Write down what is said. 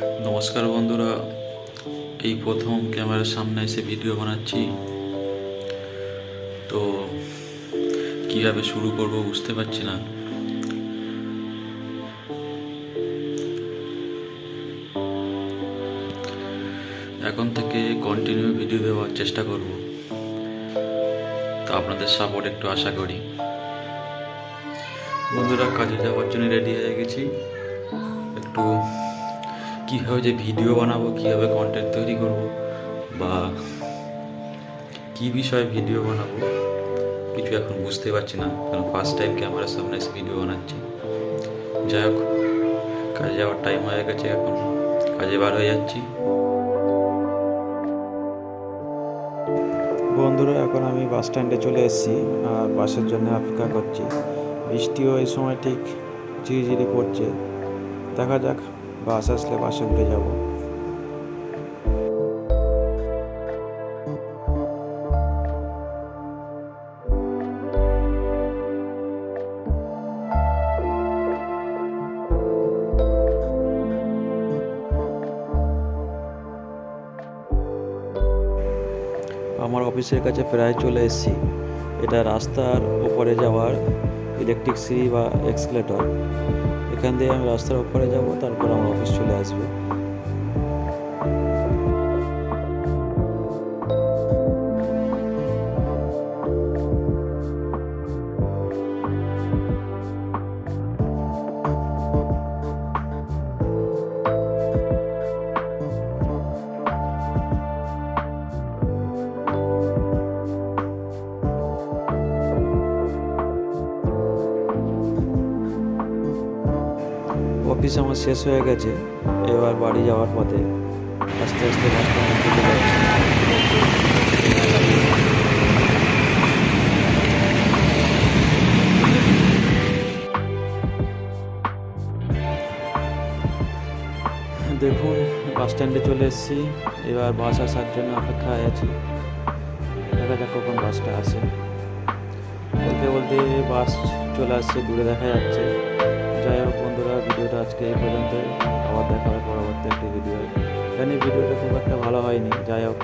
নমস্কার বন্ধুরা, এই প্রথম ক্যামেরার সামনে এসে ভিডিও বানাচ্ছি। তো কীভাবে শুরু করব বুঝতে পারছি না। এখন থেকে কন্টিনিউ ভিডিও দেওয়ার চেষ্টা করব। তো আপনাদের সাপোর্ট একটু আশা করি। বন্ধুরা, কাজে যাওয়ার জন্য রেডি হয়ে গেছি। একটু কীভাবে যে ভিডিও বানাবো, কীভাবে কন্টেন্ট তৈরি করব বা কী বিষয়ে ভিডিও বানাবো, কিছু এখন বুঝতে পারছি না, কারণ ফার্স্ট টাইম ক্যামেরার সামনে এসে ভিডিও বানাচ্ছি। যাই হোক, কাজে যাওয়ার টাইম হয়ে গেছে এখন, কাজে বার হয়ে যাচ্ছি। বন্ধুরা, এখন আমি বাস স্ট্যান্ডে চলে এসেছি, আর বাসের জন্য অপেক্ষা করছি। বৃষ্টিও এই সময় ঠিক ঝিরিঝিরি পড়ছে দেখা যাক। বাস আসলে বাসে উঠে যাব। আমার অফিসের কাছে প্রায় চলে এসেছি। এটা রাস্তার উপরে যাওয়ার ইলেকট্রিক সিঁড়ি বা এক্সকেলেটর এখান দিয়ে আমি রাস্তার ওপরে যাব তারপর আমার অফিস চলে আসবে। অফিস আমার শেষ হয়ে গেছে, এবার বাড়ি যাওয়ার পথে আস্তে আস্তে দেখুন, বাস স্ট্যান্ডে চলে এসেছি, এবার বাস আসার জন্য অপেক্ষায় আছি। দেখা যাক কখন বাসটা আসে। বলতে বলতে বাস চলে আসছে, দূরে দেখা যাচ্ছে। যাই হোক বন্ধুরা, ভিডিওটা আজকে এই পর্যন্ত আবার দেখা হবে পরবর্তী একটি ভিডিও জানি ভিডিওটা খুব একটা ভালো হয়নি, যাই হোক।